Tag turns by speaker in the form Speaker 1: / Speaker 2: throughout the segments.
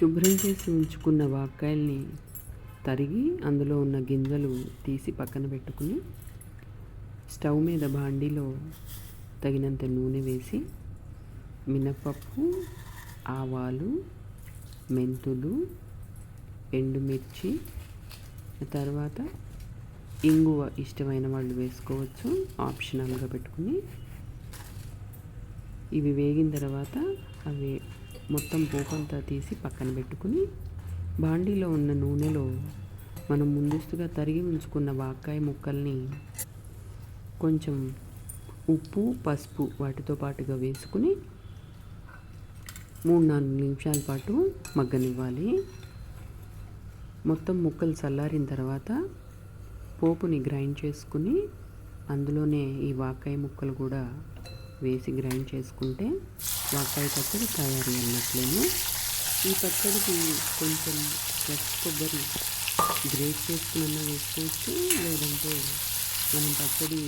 Speaker 1: శుభ్రం చేసి ఉంచుకున్న వాక్కాయల్ని తరిగి అందులో ఉన్న గింజలు తీసి పక్కన పెట్టుకుని స్టవ్ మీద బాండీలో తగినంత నూనె వేసి మినపప్పు ఆవాలు మెంతులు ఎండుమిర్చి తర్వాత ఇంగువ ఇష్టమైన వాళ్ళు వేసుకోవచ్చు ఆప్షనల్గా పెట్టుకుని. ఇవి వేగిన తర్వాత అవి మొత్తం పోపంతా తీసి పక్కన పెట్టుకుని బాండీలో ఉన్న నూనెలో మనం ముందస్తుగా తరిగి ఉంచుకున్న వాకాయ ముక్కల్ని కొంచెం ఉప్పు పసుపు వాటితో పాటుగా వేసుకుని మూడు నాలుగు నిమిషాల పాటు మగ్గనివ్వాలి. మొత్తం ముక్కలు చల్లారిన తర్వాత పోపుని గ్రైండ్ చేసుకుని అందులోనే ఈ వాకాయ ముక్కలు కూడా వేసి గ్రైండ్ చేసుకుంటే వాకాయ పచ్చడి తయారీ అన్నట్లేము ఈ పచ్చడికి కొంచెం ఫ్రెష్ కొబ్బరి గ్రేట్ చేసుకున్న వేసుకోవచ్చు. లేదంటే మనం పచ్చడి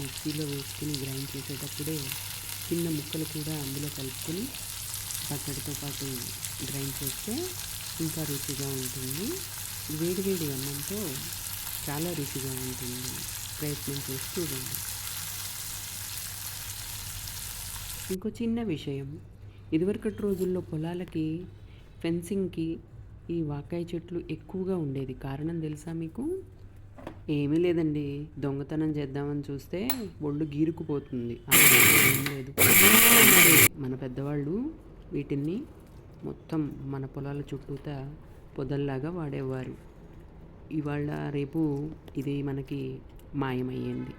Speaker 1: మిక్సీలో వేసుకుని గ్రైండ్ చేసేటప్పుడే చిన్న ముక్కలు కూడా అందులో కలుపుకొని పచ్చడితో పాటు గ్రైండ్ చేస్తే ఇంకా రుచిగా ఉంటుంది. వేడి వేడి అన్నంతో చాలా రుచిగా ఉంటుంది. ప్రయత్నం చేసి చూడండి ఇంకో చిన్న విషయం. ఇదివరకటి రోజుల్లో పొలాలకి ఫెన్సింగ్కి ఈ వాకాయ చెట్లు ఎక్కువగా ఉండేది. కారణం తెలుసా మీకు? ఏమీ లేదండి. దొంగతనం చేద్దామని చూస్తే ఒళ్ళు గీరుకుపోతుంది. ఏం లేదు. మన పెద్దవాళ్ళు వీటిని మొత్తం మన పొలాల చుట్టూతా పొదల్లాగా వాడేవారు. ఇవాళ రేపు ఇది మనకి మాయమయ్యింది.